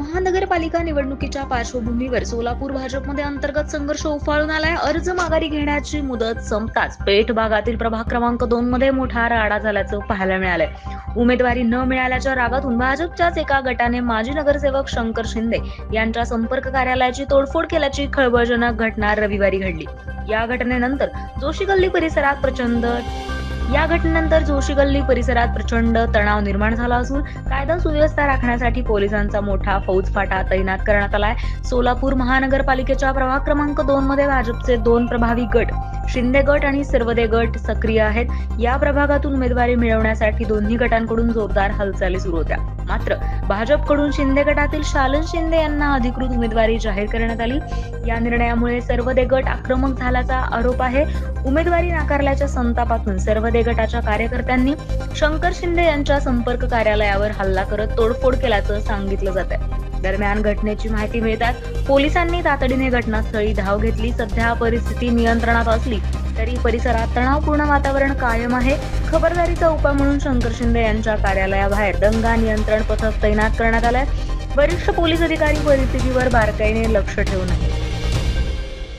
महानगरपालिका निवडणुकीच्या पार्श्वभूमीवर सोलापूर भाजपमध्ये अंतर्गत संघर्ष उफाळून आलाय. अर्ज माघारी घेण्याची मुदत संपताच. पेठ भागातील प्रभाग क्रमांक दोन मध्ये मोठा राडा झाल्याचं पाहायला मिळालंय. उमेदवारी न मिळाल्याच्या रागातून भाजपच्याच एका गटाने माजी नगरसेवक शंकर शिंदे यांच्या संपर्क कार्यालयाची तोडफोड केल्याची खळबळजनक घटना रविवारी घडली. या घटनेनंतर जोशी गल्ली परिसरात प्रचंड या घटनेनंतर जोशी गल्ली परिसरात प्रचंड तणाव निर्माण झाला असून कायदा सुव्यवस्था राखण्यासाठी पोलिसांचा मोठा फौजफाटा तैनात करण्यात आलाय. सोलापूर महानगरपालिकेच्या प्रभाग क्रमांक दोन मध्ये भाजपचे दोन प्रभावी गट शिंदे गट आणि सर्वदे गट सक्रिय आहेत. या प्रभागातून उमेदवारी मिळवण्यासाठी दोन्ही गटांकडून जोरदार हालचाली सुरू होत्या. मात्र भाजपकडून शिंदे गटातील शालन शिंदे यांना अधिकृत उमेदवारी जाहीर करण्यात आली. या निर्णयामुळे सर्वदे गट आक्रमक झाल्याचा आरोप आहे. उमेदवारी नाकारल्याच्या संतापातून सर्वदे गटाच्या कार्यकर्त्यांनी शंकर शिंदे यांच्या संपर्क कार्यालयावर हल्ला करत तोडफोड केल्याचं सांगितलं जात आहे दरम्यान घटनेची माहिती मिळताच पोलिसांनी तातडीने घटनास्थळी धाव घेतली. सध्या परिस्थिती नियंत्रणात असली तरी परिसरात तणावपूर्ण वातावरण कायम आहे. खबरदारीचा उपाय म्हणून शंकर शिंदे यांच्या कार्यालयाबाहेर दंगा नियंत्रण पथक तैनात करण्यात आलंय. वरिष्ठ पोलीस अधिकारी परिस्थितीवर बारकाईने लक्ष ठेवून आहेत.